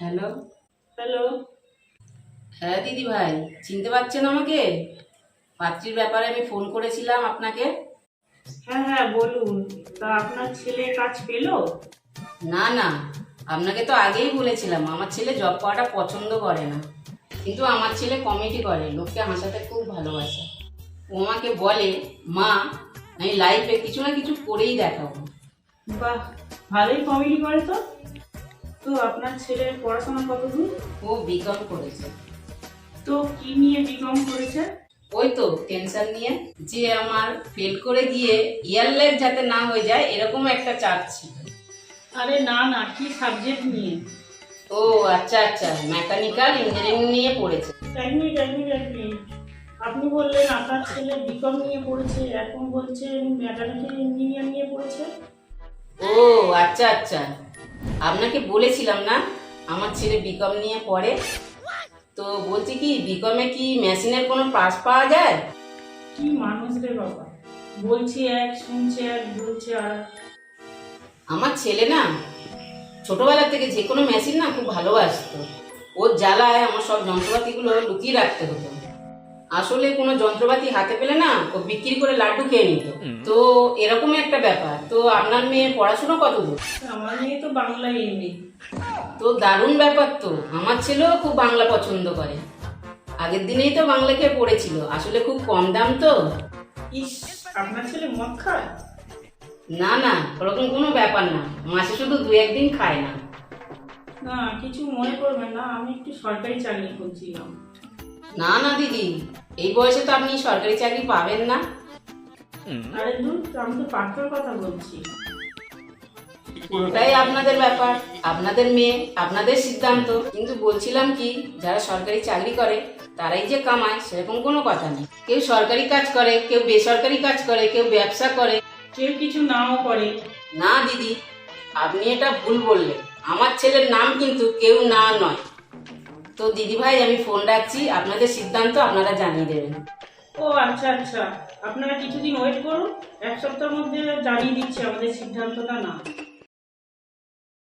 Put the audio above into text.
Hello? Hello? হ্যাঁ দিদি ভাই চিনতে পারছেন আমাকে? পাত্রীর ব্যাপারে আমি ফোন করেছিলাম আপনাকে। হ্যাঁ হ্যাঁ বলুন। তা আপনার ছেলে কাজ পেল? না না আপনাকে তো আগেই বলেছিলাম আমার ছেলে জব করাটা পছন্দ করে না। কিন্তু আমার ছেলে কমেডি করে লোককে হাসাতে খুব ভালোবাসে। ও আমাকে বলে মা আমি লাইফে কিছু না কিছু করেই দেখাবো। বাহ ভালোই কমেডি করে তো। তো আপনার ছেলের পড়াশোনা কত দূর ও বিকম করেছে। তো কি নিয়ে বিকম করেছে? ওই তো টেনশন নিয়ে যে আমার ফেল করে ইয়ার লাইফ যাতে না হয়ে যায় এরকম একটা চাপ ছিল। আরে না না কি সাবজেক্ট নিয়ে? ও আচ্ছা আচ্ছা মেকানিক্যাল ইঞ্জিনিয়ারিং নিয়ে পড়েছে। এক মিনিট এক মিনিট এক মিনিট আপনি বললেন আপনার ছেলে বিকম নিয়ে পড়েছে এখন বলছেন মেকানিক্যাল ইঞ্জিনিয়ার নিয়ে পড়েছে। ও আচ্ছা আচ্ছা। আপনাকে বলেছিলাম না আমার ছেলে বিকম নিয়ে পড়ে। তো বলছি কি বিকমে কি মেশিনের কোনো পাস পাওয়া যায়? কি মানুষ রে বাবা। বলছি এক শুনছে এক বলছে আর আমার ছেলে না ছোটবেলা থেকে যে কোনো মেশিন না খুব ভালোবাসতো। ওর জ্বালায় আমার সব যন্ত্রপাতিগুলো লুকিয়ে রাখতে হতো। আসলে কোনো যন্ত্রপাতি হাতে পেলে না ও বিক্রি করে লাড্ডু খেয়ে নিত। তো এরকম একটা ব্যাপার। তো আপনার মেয়ে পড়াশোনা কত দূর? আমার মেয়ে তো বাংলা হিন্দি তো দারুণ ব্যাপার তো। আমার ছেলেও খুব বাংলা পছন্দ করে। আগের দিনেই তো বাংলা খেয়ে পড়েছিল। আসলে খুব কম দাম তো। ইস আপনার ছেলে মদ খায়? না না ওরকম কোনো ব্যাপার না। মাসে শুধু দু একদিন খায় না। না কিছু মনে করবেন না। আমি একটু সরকারি চাকরি করছিলাম। না না দিদি। এই বয়সে তো আপনি সরকারি চাকরি পাবেন না। আরে দূর আমি তো পাত্রর কথা বলছি। পুরোটাই আপনাদের ব্যাপার আপনাদের মেয়ে আপনাদের সিদ্ধান্ত। কিন্তু বলছিলাম কি যারা সরকারি চাকরি করে তারাই যে কামায় সেরকম কোনো কথা নেই। কেউ সরকারি কাজ করে কেউ বেসরকারি কাজ করে কেউ ব্যবসা করে। কেউ কিছু নাও করে। না দিদি আপনি এটা ভুল বললেন। আমার ছেলের নাম কিন্তু কেউ না নয়। তো দিদি ভাই আমি ফোন রাখছি। আপনাদের সিদ্ধান্ত আপনারা জানিয়ে দেবেন। ও আচ্ছা আচ্ছা। আপনারা কিছুদিন ওয়েট করুন। এক সপ্তাহের মধ্যে জানিয়ে দিচ্ছি, আমাদের সিদ্ধান্তটা না।